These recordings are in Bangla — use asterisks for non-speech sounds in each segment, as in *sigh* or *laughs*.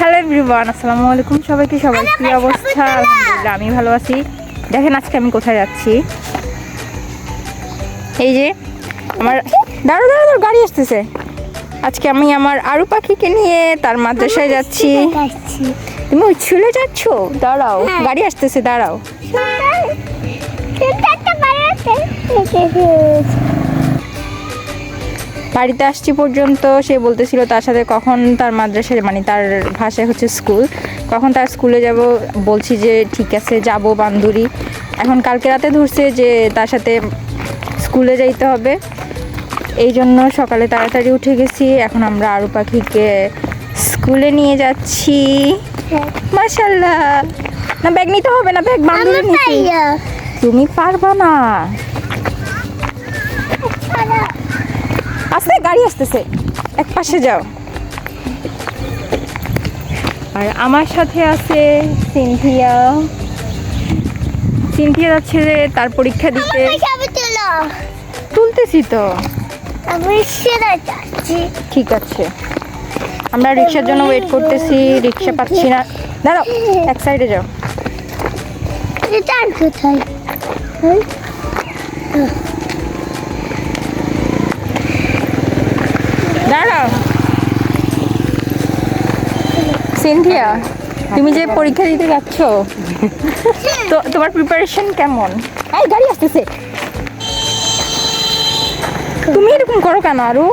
হ্যালো এভরিওয়ান আসসালামু আলাইকুম সবাইকে সবাই কি অবস্থা? আলহামদুলিল্লাহ আমি ভালো আছি। দেখেন আজকে আমি কোথায় যাচ্ছি। এই যে আমার দাঁড়ো দাঁড়ো গাড়ি আসতেছে। আজকে আমি আমার আরু পাখিকে নিয়ে তার মাদ্রাসায় যাচ্ছি। তুমি উচ্ছুলে যাচ্ছ? দাঁড়াও হ্যাঁ। গাড়ি আসতেছে দাঁড়াও। বাড়াতে আসছি পর্যন্ত সে বলতেছিল তার সাথে কখন তার মাদ্রাসায় মানে তার ভাষায় হচ্ছে স্কুল। কখন তার স্কুলে যাব বলছি যে ঠিক আছে যাব বান্দুরি। এখন কালকে রাতে ধরছে যে তার সাথে স্কুলে যাইতে হবে। এই জন্য সকালে তাড়াতাড়ি উঠে গেছি। এখন আমরা আরু পাখিকে স্কুলে নিয়ে যাচ্ছি। মাশাল্লাহ না ব্যাগ নিতে হবে না ব্যাগ বান্ধবী নিচ্ছি তুমি পারবা না। আসতে গাড়ি আসতেছে। এক পাশে যাও। আর আমার সাথে আছে সিনথিয়া। সিনথিয়া যাচ্ছে যে তার পরীক্ষা দিতে। তুলতেছি তো। আমি সেরা যাচ্ছি। ঠিক আছে। আমরা রিক্সার জন্য ওয়েট করতেছি রিক্সা পাচ্ছি না। দাঁড়াও এক সাইডে যাও। কোথায় হুম? দাঁড়াও সিন্ধিয়া হ্যাঁ, হ্যাঁ। তুমি যে পরীক্ষা দিতে যাচ্ছ তো তোমার প্রিপারেশন কেমন? এই গাড়ি আসতেছে। তুমি এরকম করো কেন আরও?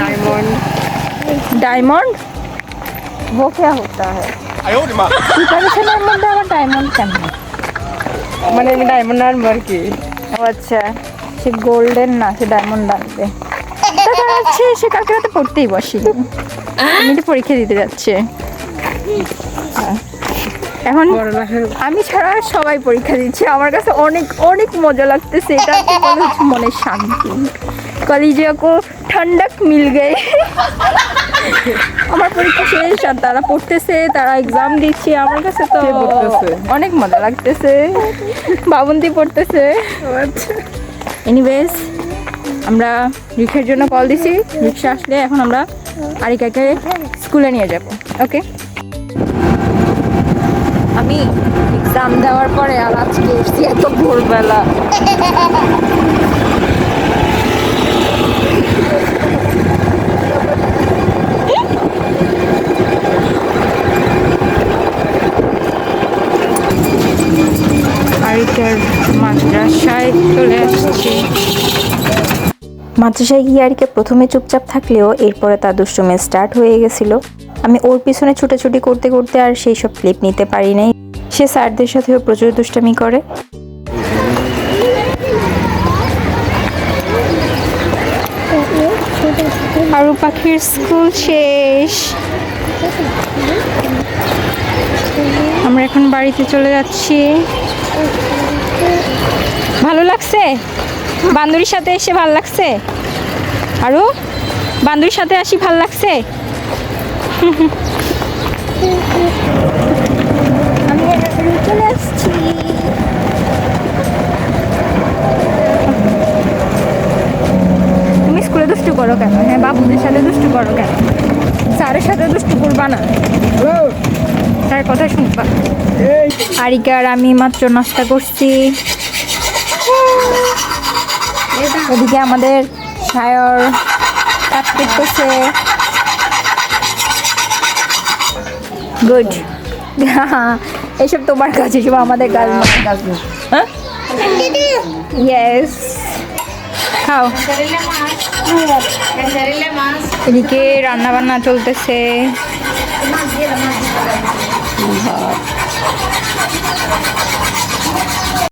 ডায়মন্ড ডায়মন্ড वो क्या होता है প্রিপারেশনের মধ্যে আবার ডায়মন্ড কেন? মানে আমি ডায়মন্ড আনব আর কি। ও আচ্ছা সে গোল্ডেন না সে ডায়মন্ড আনবে। হচ্ছে সে কালকে রাতে পড়তেই বসি। আমি তো পরীক্ষা দিতে যাচ্ছে। হ্যাঁ। এখন আমি ছাড়া সবাই পরীক্ষা দিচ্ছে। আমার কাছে অনেক অনেক মজা লাগতেছে। এটা হচ্ছে বলে হচ্ছে মনের শান্তি। কলেজে কো ঠান্ডাক মিল গে আমার পরীক্ষা শেষ আর তারা পড়তেছে তারা এক্সাম দিচ্ছে। আমার কাছে তো? অনেক মজা লাগতেছে। বাবন্তি পড়তেছে। আচ্ছা। এনিওয়েজ আমরা রিক্সার জন্য কল দিছি। রিক্সা আসলে এখন আমরা আরিকাকে স্কুলে নিয়ে যাব ওকে আমি এক্সাম দেওয়ার পরে আর আজকে এসছি এত ভোরবেলা। মাদ্রাসায় চলে আসছি। মাদ্রাসায় গিয়ে আরিকে প্রথমে চুপচাপ থাকলেও এরপরে তার দুষ্টুমে স্টার্ট হয়ে গেছিল। আমি ওর পিছনে ছুটাছুটি করতে করতে আর সেই সব ক্লিপ নিতে পারি নাই। সে স্যারদের সাথেও প্রচুর দুষ্টামি করে। আরু পাখির স্কুল শেষ। আমরা এখন বাড়িতে চলে যাচ্ছি। ভালো লাগছে? বান্ধবীর সাথে এসে ভালো লাগছে? আরও বান্ধবীর সাথে আসি ভালো লাগছে? তুমি স্কুলে দুষ্টু করো কেন? হ্যাঁ বাবুদের সাথে দুষ্টু করো কেন? স্যারের সাথে দুষ্টু করবা না? তার কথা শুনবা। আরিকার আমি মাত্র নাস্তা করছি। ওদিকে আমাদের সায়র কাজ করতেছে। গুড *laughs* এইসব তোমার কাজ, এসব আমাদের কাজ না। হ্যাঁ? ইয়েস খাও। এদিকে রান্না বান্না চলতেছে।